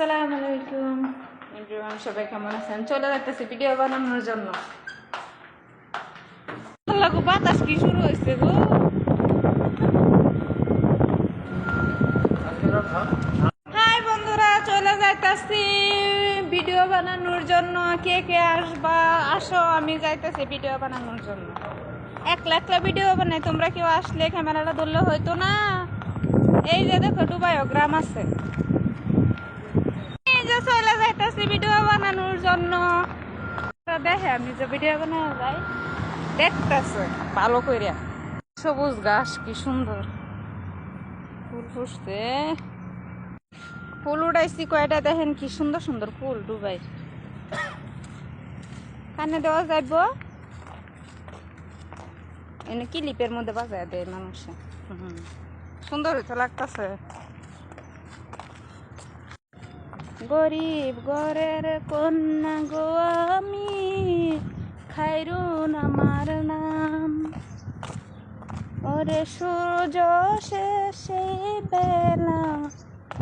আসসালামু আলাইকুম। এভরিওয়ান, সবাই কেমন আছেন? চলে ভিডিও বানানোর জন্য। বাতাস কি শুরু হয়েছে গো? হাই বন্ধুরা, চলে ভিডিও বানানোর জন্য। কে কে আসবা? আসো, আমি যাইতাছি ভিডিও বানানোর জন্য। একলা একলা ভিডিও বানাই, তোমরা কেউ আসলে ক্যামেরাটা ধরলে হয়তো না। এই যে দেখো ডুবাইও গ্রাম আছে। চলে ভিডিও বানানোর জন্য। দেখে যে ভিডিও বানানো যাই দেখতেছে, ভালো কইরা। সবুজ ঘাস কি সুন্দর। ফুল ফুসছে ফুল উড়াইছি কয়টা, দেখেন কি সুন্দর সুন্দর ফুল ডুবাই। কানে দেওয়া যাইব? এনে কিলিপের মধ্যে বাজায় দেয় মানুষে। সুন্দর হইতে লাগতেছে। গরিব ঘরের কন্যা গো আমি, খাইরুন আমার নাম। ওরে সূর্য শেষে বেলা।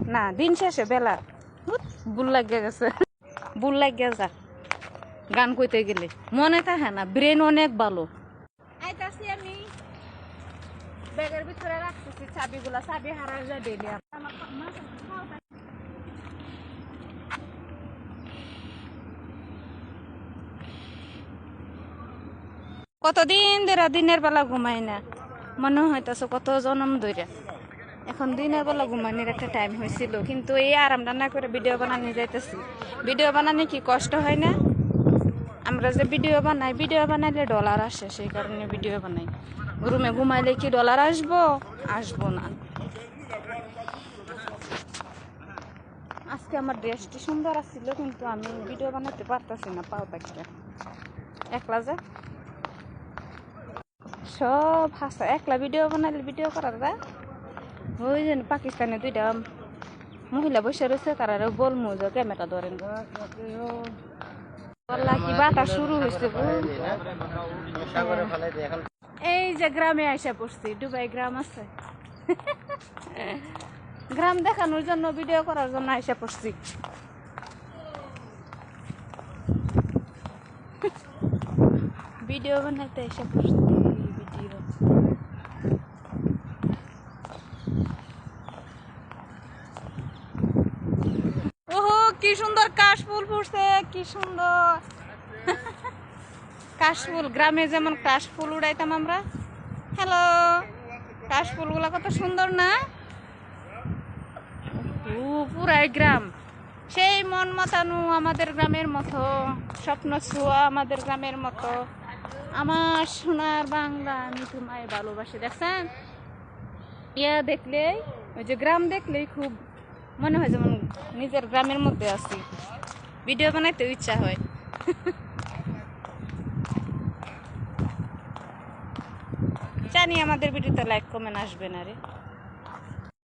না, দিন শেষে বেলা। ভুল লাগিয়ে গেছে। ভুল লাগিয়ে যা। গান কইতে গেলে। মনে থাকে না, ব্রেন অনেক ভালো। আইতাছি আমি। ব্যাগের ভিতরে রাখতেছি, চাবিগুলা। চাবি হারা যাবে কতদিন ধরে দিনের বেলা ঘুমাই না? মনে হইতেছে কত জনম ধরে এখন দিনের বেলা ঘুমানির একটা টাইম হয়েছিল কিন্তু এই আরামটা না করে ভিডিও বানানি যাইতেছি। ভিডিও বানানি কি কষ্ট হয় না? আমরা যে ভিডিও বানাই ভিডিও বানাইলে ডলার আসে, সেই কারণে ভিডিও বানাই। রুমে ঘুমাইলে কি ডলার আসব? আসব না। আজকে আমার ড্রেসটি সুন্দর আসছিল কিন্তু আমি ভিডিও বানাতে পারতাছি না, পাও থাকতে একলা যে। সব হাসা। একলা ভিডিও বানাইলে ভিডিও করা দা ওই যে পাকিস্তানে দুইটা মহিলা বসে রয়েছে, তারা বলমু যে ক্যামেরা ধরেন। শুরু হয়েছে এই যে গ্রামে আইসা পড়ছি, দুবাই গ্রাম আছে। গ্রাম দেখানোর জন্য ভিডিও করার জন্য আইসা পড়ছি। ভিডিও বানাইতে এসে পড়ছি। ভিডিও ওহো, কি সুন্দর কাশফুল ফুটছে, কি সুন্দর। কাশফুল, গ্রামে যেমন কাশফুল উড়াইতাম আমরা। হ্যালো, কাশফুলগুলা কত সুন্দর না? পুরাই গ্রাম। সেই মন মাতানো আমাদের গ্রামের মতো স্বপ্ন ছোঁয়া আমাদের গ্রামের মতো। আমার সোনার বাংলা আমি তোমায় ভালোবাসি, দেখছেন? ইয়া দেখলেই, ওই যে গ্রাম দেখলেই খুব মনে হয় যেমন নিজের গ্রামের মধ্যে আছি। ভিডিও বানাইতে ইচ্ছা হয়। জানি আমাদের ভিডিওতে লাইক, কমেন্ট আসবে না রে।